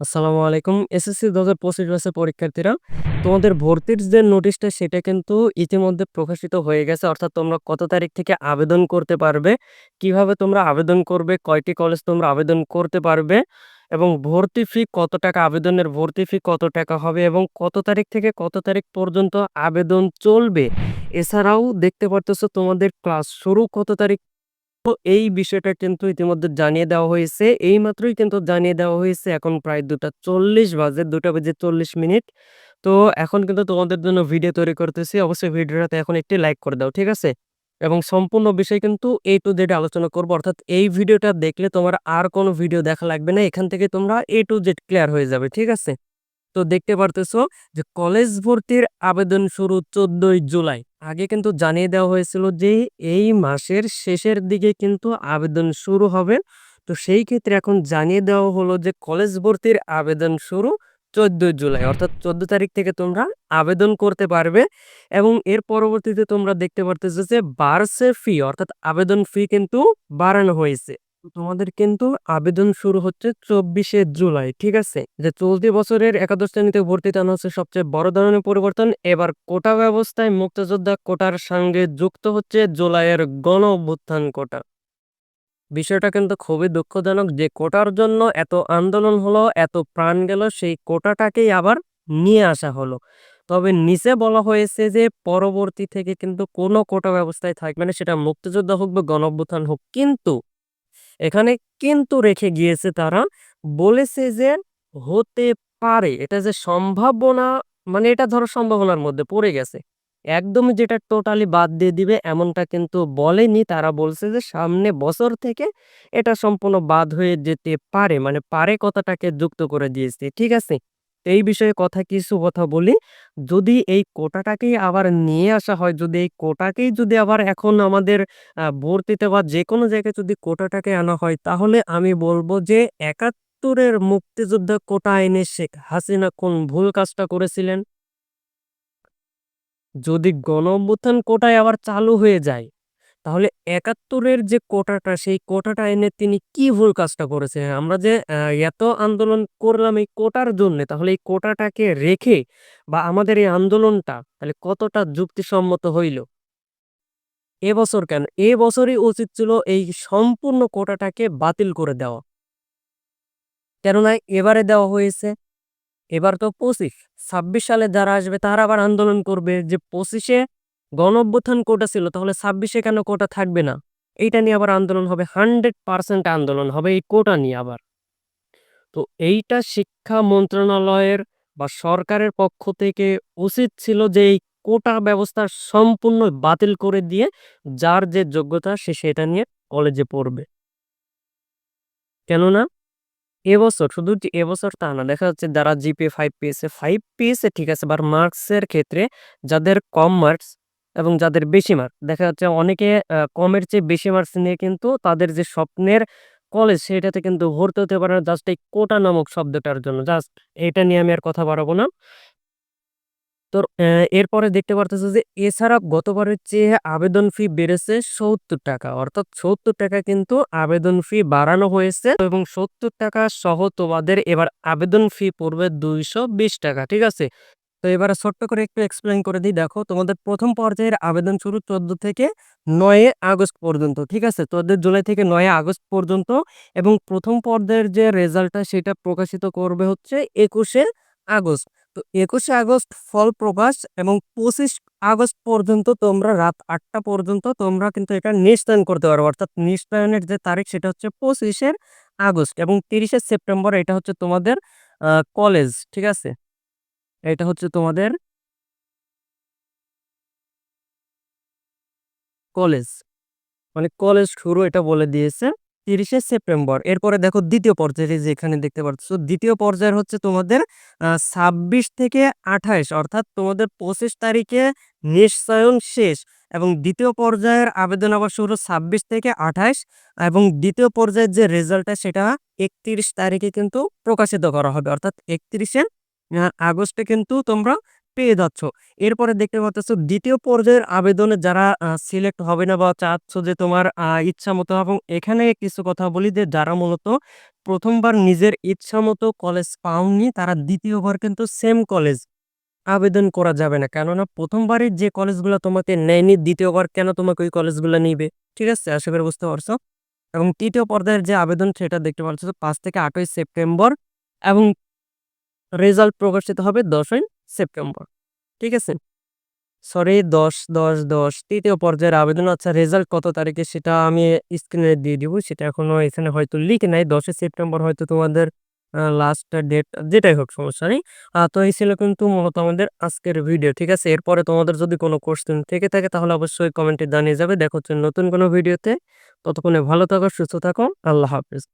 আসসালামু আলাইকুম। এসএসসি ২০২৫ ব্যাচের পরীক্ষার্থীরা, তোমাদের ভর্তির যে নোটিশটা সেটা কিন্তু ইতিমধ্যে প্রকাশিত হয়ে গেছে। অর্থাৎ তোমরা কত তারিখ থেকে আবেদন করতে পারবে, কীভাবে তোমরা আবেদন করবে, কয়টি কলেজ তোমরা আবেদন করতে পারবে এবং ভর্তি ফি কত টাকা, আবেদনের ভর্তি ফি কত টাকা হবে এবং কত তারিখ থেকে কত তারিখ পর্যন্ত আবেদন চলবে। এছাড়াও দেখতে পারতেছো তোমাদের ক্লাস শুরু কত তারিখ তো এই বিষয়টা কিন্তু ইতিমধ্যে জানিয়ে দেওয়া হয়েছে। এই মাত্রই কিন্তু জানিয়ে দেওয়া হয়েছে। এখন প্রায় ২টা ৪০ বাজে, ২টা বেজে ৪০ মিনিট। তো এখন কিন্তু তোমাদের জন্য ভিডিও তৈরি করতেছি। অবশ্যই ভিডিওটাতে এখন একটি লাইক করে দাও। ঠিক আছে? এবং সম্পূর্ণ বিষয় কিন্তু A টু জেড আলোচনা করব অর্থাৎ এই ভিডিওটা দেখলে তোমার আর কোনো ভিডিও দেখা লাগবে না। এখান থেকে তোমরা এ টু জেড ক্লিয়ার হয়ে যাবে। ঠিক আছে? তো দেখতে পারতেছো যে কলেজ ভর্তির আবেদন শুরু ১৪ই জুলাই। আগে কিন্তু জানিয়ে দেওয়া হয়েছিল যে এই মাসের শেষের দিকে কিন্তু আবেদন শুরু হবে। তো সেই ক্ষেত্রে এখন জানিয়ে দেওয়া হলো যে কলেজ ভর্তির আবেদন শুরু ১৪ই জুলাই। অর্থাৎ ১৪ তারিখ থেকে তোমরা আবেদন করতে পারবে এবং এর পরবর্তীতে তোমরা দেখতে পারতেছো যে বাড়ছে ফি অর্থাৎ আবেদন ফি কিন্তু বাড়ানো হয়েছে। তোমাদের কিন্তু আবেদন শুরু হচ্ছে ২৪শে জুলাই। ঠিক আছে? যে চলতি বছরের একাদশ শ্রেণীতে ভর্তি আনা হচ্ছে সবচেয়ে বড় ধরনের পরিবর্তন। এবার কোটা ব্যবস্থায় মুক্তিযোদ্ধা কোটার সঙ্গে যুক্ত হচ্ছে জুলাইয়ের গণ অভ্যুত্থান কোটা। বিষয়টা কিন্তু খুবই দুঃখজনক যে কোটার জন্য এত আন্দোলন হলো, এত প্রাণ গেল সেই কোটাটাকেই আবার নিয়ে আসা হলো। তবে নিচে বলা হয়েছে যে পরবর্তী থেকে কিন্তু কোনো কোটা ব্যবস্থায় থাকবে না সেটা মুক্তিযোদ্ধা হোক বা গণ অভ্যুত্থান হোক। কিন্তু এখানে কিন্তু রেখে গিয়েছে তারা বলেছে যে হতে পারে, এটা যে সম্ভাবনা মানে এটা ধরো সম্ভাবনার মধ্যে পড়ে গেছে। একদমই যেটা টোটালি বাদ দিয়ে দিবে, এমনটা কিন্তু বলেনি। তারা বলছে যে সামনে বছর থেকে এটা সম্পূর্ণ বাদ হয়ে যেতে পারে। মানে পারে কথাটাকে যুক্ত করে দিয়েছে। ঠিক আছে? এই বিষয়ে কথা কিছু কথা বলি। যদি এই কোটাটাকেই আবার নিয়ে আসা হয়, যদি এই কোটাকেই যদি আবার এখন আমাদের ভর্তিতে বা যে কোনো জায়গায় যদি কোটাটাকে আনা হয় তাহলে আমি বলব যে ৭১ এর মুক্তিযোদ্ধা কোটা এনে শেখ হাসিনা কোন ভুল কাজটা করেছিলেন? যদি গণ কোটায় আবার চালু হয়ে যায়, তাহলে একাত্তরের যে কোটাটা সেই কোটাটা এনে তিনি কি ভুল কাজটা করেছিলেন? আমরা যে এত আন্দোলন করলাম এই কোটার জন্যে তাহলে এই কোটাটাকে রেখে বা আমাদের এই আন্দোলনটা তাহলে কতটা যুক্তিসম্মত হইল? এবছর কেন? এবছরই উচিত ছিল এই সম্পূর্ণ কোটাটাকে বাতিল করে দেওয়া। কেননা এবারে দেওয়া হয়েছে। এবার তো ২৫, ২৬ সালে যারা আসবে তারা আবার আন্দোলন করবে যে ২৫ এ গণ অভ্যুত্থান কোটা ছিল তাহলে ছাব্বিশে কেন কোটা থাকবে না? এইটা নিয়ে আবার আন্দোলন হবে। 100% আন্দোলন হবে এই কোটা নিয়ে আবার। তো এইটা শিক্ষা মন্ত্রণালয়ের বা সরকারের পক্ষ থেকে উচিত ছিল যে এই কোটা ব্যবস্থা সম্পূর্ণ বাতিল করে দিয়ে যার যে যোগ্যতা সে সেটা নিয়ে কলেজে পড়বে। কেননা এবছর শুধু এবছর তা না। দেখা যাচ্ছে যারা জিপিএ ফাইভ পেয়েছে, ফাইভ পেয়েছে ঠিক আছে বাট মার্কসের ক্ষেত্রে যাদের কম মার্কস এবং যাদের বেশি মার্ক দেখা যাচ্ছে অনেকে কমের চেয়ে বেশি মার্কস নিয়ে কিন্তু তাদের যে স্বপ্নের কলেজ সেটাতে কিন্তু ভর্তি হতে পারে না জাস্ট এই কোটা নামক শব্দটার জন্য। জাস্ট এটা নিয়ে আমি আর কথা বাড়াবো না। তোর এরপরে দেখতে পারতেছো যে এছাড়া গতবারের চেয়ে আবেদন ফি বেড়েছে ৳৭০ অর্থাৎ ৳৭০ কিন্তু আবেদন ফি বাড়ানো হয়েছে এবং ৳৭০ সহ তোমাদের এবার আবেদন ফি পড়বে ৳২২০ ঠিক আছে? তো এবারে ছোট্ট করে একটু এক্সপ্লেইন করে দিই দেখো, তোমাদের প্রথম পর্যায়ের আবেদন শুরু ১৪ থেকে ৯ আগস্ট পর্যন্ত। ঠিক আছে? ১৪ জুলাই থেকে নয় আগস্ট পর্যন্ত এবং প্রথম পর্যায়ের যে রেজাল্টটা সেটা প্রকাশিত করবে হচ্ছে ২১শে আগস্ট। তো ২১শে আগস্ট ফল প্রকাশ এবং ২৫ আগস্ট পর্যন্ত তোমরা রাত আটটা পর্যন্ত তোমরা কিন্তু এটা নিশ্চয়ন করতে পারো। অর্থাৎ নিশ্চয়নের যে তারিখ সেটা হচ্ছে ২৫শে আগস্ট এবং ৩০শে সেপ্টেম্বর, এটা হচ্ছে তোমাদের কলেজ। ঠিক আছে? এটা হচ্ছে তোমাদের কলেজ। মানে কলেজ শুরু এটা বলে দিয়েছে ৩০শে সেপ্টেম্বর। এরপরে দেখো দ্বিতীয় পর্যায়ে এই যে এখানে দেখতে পারতেছো ২য় পর্যায়ের হচ্ছে তোমাদের ২৬ থেকে ২৮ অর্থাৎ তোমাদের ২৫ তারিখে নিশ্চয়ন শেষ এবং দ্বিতীয় পর্যায়ের আবেদন আবার শুরু ২৬ থেকে ২৮ এবং দ্বিতীয় পর্যায়ের যে রেজাল্টটা সেটা ৩১ তারিখে কিন্তু প্রকাশিত করা হবে। অর্থাৎ ৩১শে আ আগস্টে কিন্তু তোমরা পেয়ে যাচ্ছ। এরপরে দেখতে পারতেছো ২য় পর্যায়ের আবেদনে যারা সিলেক্ট হবে না বা চাচ্ছ যে তোমার, আ, ইচ্ছামতো এবং এখানে কিছু কথা বলি যে যারা মূলত ১ম বার নিজের ইচ্ছামতো কলেজ পাওনি, তারা দ্বিতীয়বার কিন্তু সেম কলেজ আবেদন করা যাবে না। কেননা ১ম বারের যে কলেজগুলো তোমাকে নেয়নি, দ্বিতীয়বার কেন তোমাকে ওই কলেজগুলো নিবে? ঠিক আছে? আশা করি বুঝতে পারছ। এবং তৃতীয় পর্যায়ের যে আবেদন, সেটা দেখতে পাচ্ছ পাঁচ থেকে আটই সেপ্টেম্বর এবং রেজাল্ট প্রকাশিত হবে ১০ই সেপ্টেম্বর। ঠিক আছে? সরি দশ দশ দশ তৃতীয় পর্যায়ের আবেদন আচ্ছা রেজাল্ট কত তারিখে সেটা আমি স্ক্রিনে দিয়ে দিব। সেটা এখনও এখানে হয়তো লিখে নাই। ১০ই সেপ্টেম্বর হয়তো তোমাদের লাস্ট ডেট যেটাই হোক সমস্যা নেই। তো এই ছিল কিন্তু মূলত আমাদের আজকের ভিডিও। ঠিক আছে? এরপরে তোমাদের যদি কোনো কোয়েশ্চেন থেকে থাকে তাহলে অবশ্যই কমেন্টে জানিয়ে যাবে। দেখো নতুন কোনো ভিডিওতে। ততক্ষণে ভালো থাকো, সুস্থ থাকো। আল্লাহ হাফেজ।